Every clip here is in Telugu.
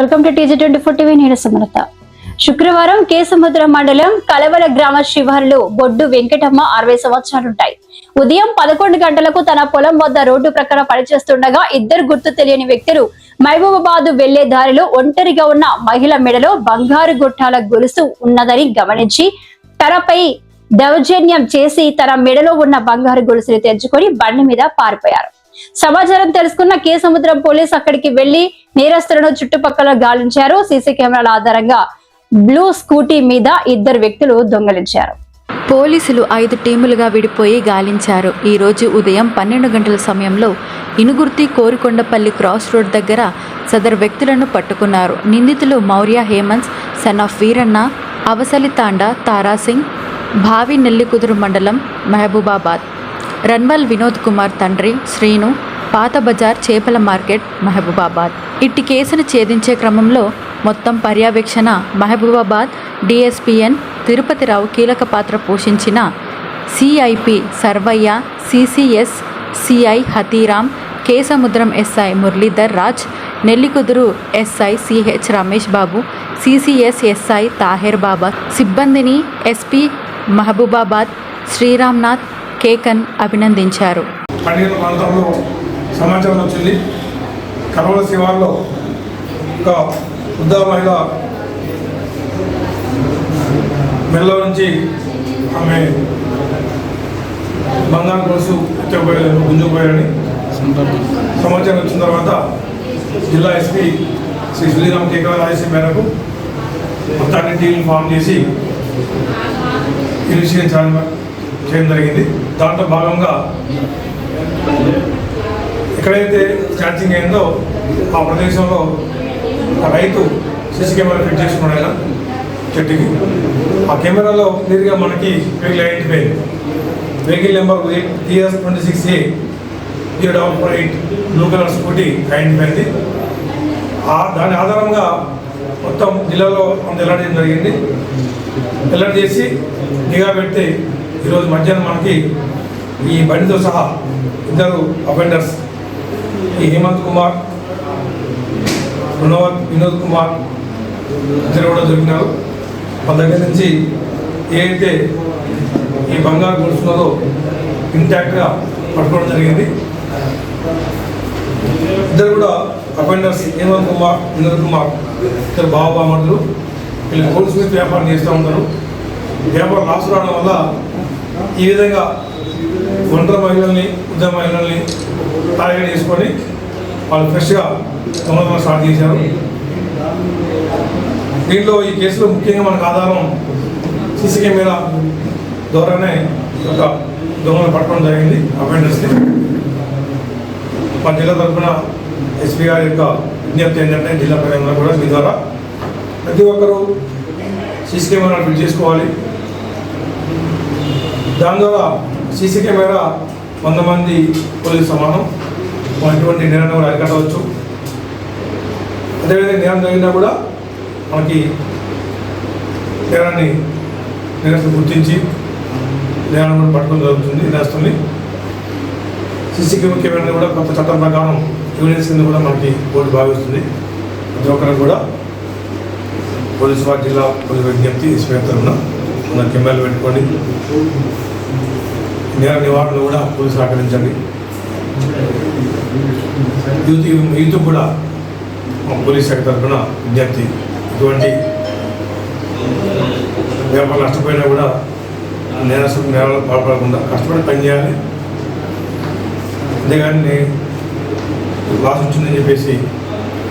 Welcome to TG twenty four TV నేను సమరత శుక్రవారం కేసముద్ర మండలం కలవల గ్రామ శివారులో బొడ్డు వెంకటమ్మ అరవై సంవత్సరాలుంటాయి. ఉదయం పదకొండు గంటలకు తన పొలం వద్ద రోడ్డు ప్రక్కన పనిచేస్తుండగా ఇద్దరు గుర్తు తెలియని వ్యక్తులు మహబూబాబాద్ వెళ్ళే దారిలో ఒంటరిగా ఉన్న మహిళ మెడలో బంగారు గుట్టాల గొలుసు ఉన్నదని గమనించి తనపై దౌర్జన్యం చేసి తన మెడలో ఉన్న బంగారు గొలుసుని తెంచుకొని బండి మీద పారిపోయారు. సమాచారం తెలుసుకున్న కే సముద్రం పోలీస్ అక్కడికి వెళ్ళి నేరస్తులను చుట్టుపక్కల గాలించారు. సీసీ కెమెరాల ఆధారంగా బ్లూ స్కూటీ మీద ఇద్దరు వ్యక్తులు దొంగలించారు. పోలీసులు ఐదు టీములుగా విడిపోయి గాలించారు. ఈరోజు ఉదయం పన్నెండు గంటల సమయంలో ఇనుగుర్తి కోరికొండపల్లి క్రాస్ రోడ్ దగ్గర సదరు వ్యక్తులను పట్టుకున్నారు. నిందితులు మౌర్య హేమంత్ సన్ ఆఫ్ వీరన్న అవసలి తాండా తారాసింగ్ భావి నెల్లికుదురు మండలం మహబూబాబాద్. రన్వల్ వినోద్ కుమార్ తండ్రి శ్రీను పాత బజార్ చేపల మార్కెట్ మహబూబాబాద్. ఇట్టి కేసును ఛేదించే క్రమంలో మొత్తం పర్యవేక్షణ మహబూబాబాద్ డిఎస్పిఎన్ తిరుపతిరావు కీలక పాత్ర పోషించిన CIP Sarvaiah CCS CI Hathiram Kesamudram SI Muralidhar Raj Nellikuduru SI CH Ramesh Babu CCS SI Taher Baba సిబ్బందిని ఎస్పీ మహబూబాబాద్ శ్రీరామ్నాథ్ కేకన్ అభినందించారు. పండుగల ప్రాంతంలో సమాచారం వచ్చింది. కరోనా శివార్లో ఒక వృద్ధ మహిళ మెల్ల నుంచి ఆమె బంగారు కొలుసు ఎత్తపోయారు గుంజుకుపోయారని సమాచారం వచ్చిన తర్వాత జిల్లా ఎస్పీ శ్రీ శ్రీరామ్ కేకల ఆదేశం మేరకు మొత్తాన్ని టీం ఫామ్ చేసి ఇనిషియేట్ చేయడం జరిగింది. దాంట్లో భాగంగా ఎక్కడైతే ఛార్జింగ్ అయిందో ఆ ప్రదేశంలో రైతు సిసి కెమెరా ఫిట్ చేసుకున్నాడు ఆయన చెట్టుకి. ఆ కెమెరాలో క్లియర్గా మనకి vehicle identify vehicle number TS twenty six A zero double four eight blue colour scooty identify అయింది. ఆ దాని ఆధారంగా మొత్తం జిల్లాలో అంత ఎలర్ట్ చేయడం జరిగింది. ఎలర్ట్ చేసి నిఘా పెడితే ఈరోజు మధ్యాహ్నం మనకి ఈ బండితో సహా ఇద్దరు అఫెండర్స్ ఈ హేమంత్ కుమార్ వినోద్ వినోద్ కుమార్ ఇద్దరు కూడా దొరికినారు. వాళ్ళ దగ్గర నుంచి ఏదైతే ఈ బంగారు గుడుస్తున్నదో ఇంటాక్ట్గా పట్టుకోవడం జరిగింది. ఇద్దరు కూడా అఫెండర్స్ హేమంత్ కుమార్ వినోద్ కుమార్ ఇద్దరు బాబామడులు వీళ్ళు గోల్డ్ స్మిత్ వ్యాపారం చేస్తూ ఉంటారు వ్యాపారం లాస్ రావడం వల్ల ఈ విధంగా ఒంటరి మహిళల్ని ఉద్యమ మహిళల్ని టార్గెట్ చేసుకొని వాళ్ళు ఫ్రెష్గా దొంగతనం స్టార్ట్ చేశారు. దీంట్లో ఈ కేసులో ముఖ్యంగా మనకు ఆధారం సీసీ కెమెరా ద్వారానే ఒక దొంగలు పట్టడం జరిగింది అఫెండర్స్ని మా జిల్లా తరఫున ఎస్పీ గారి యొక్క విజ్ఞప్తి ఏంటంటే జిల్లా ప్రజలందరూ కూడా మీ ద్వారా ప్రతి ఒక్కరూ సీసీ కెమెరా ఫిట్ చేసుకోవాలి. దాని ద్వారా సీసీ కెమెరా వంద మంది పోలీసు సమానం. అటువంటి నేరాన్ని కూడా అరికట్టవచ్చు. అదేవిధంగా నేరం జరిగినా కూడా మనకి నేరాన్ని నేరస్తులు గుర్తించి నేరాన్ని కూడా పట్టుకుని జరుగుతుంది నేరస్తుల్ని. సీసీ కెమెరా కూడా కొత్త చట్టం ప్రకారం ఎవిడెన్స్ కింద కూడా మనకి కోర్టు భావిస్తుంది. ప్రతి ఒక్కరు కూడా పోలీసు వారి జిల్లా పోలీసు విజ్ఞప్తి ఎస్పీ తరఫున మన కెమెరాలు పెట్టుకోండి నేర నివారణలో కూడా పోలీసు సహకరించండి. యూత్ యూత్ కూడా పోలీస్ శాఖ తరఫున విజ్ఞప్తి. ఇటువంటి వ్యాపారం నష్టపోయినా కూడా నేరస్తు నేరాలు పాల్పడకుండా కష్టపడి పనిచేయాలి అంతేగాని లాస్ వచ్చిందని చెప్పేసి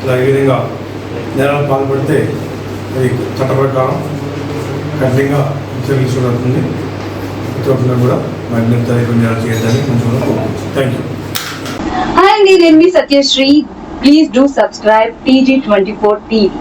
ఇలా ఈ విధంగా నేరాలు పాల్పడితే అది చట్ట ప్రకారం కఠినంగా చర్యలు చూడాల్సింది ప్రతి ఒక్కరు కూడా మా విజ్ఞప్తి నేరాలు కొంచెం థ్యాంక్ యూ Hi, అండి నేను మీ Satyasri please do subscribe TG twenty four TV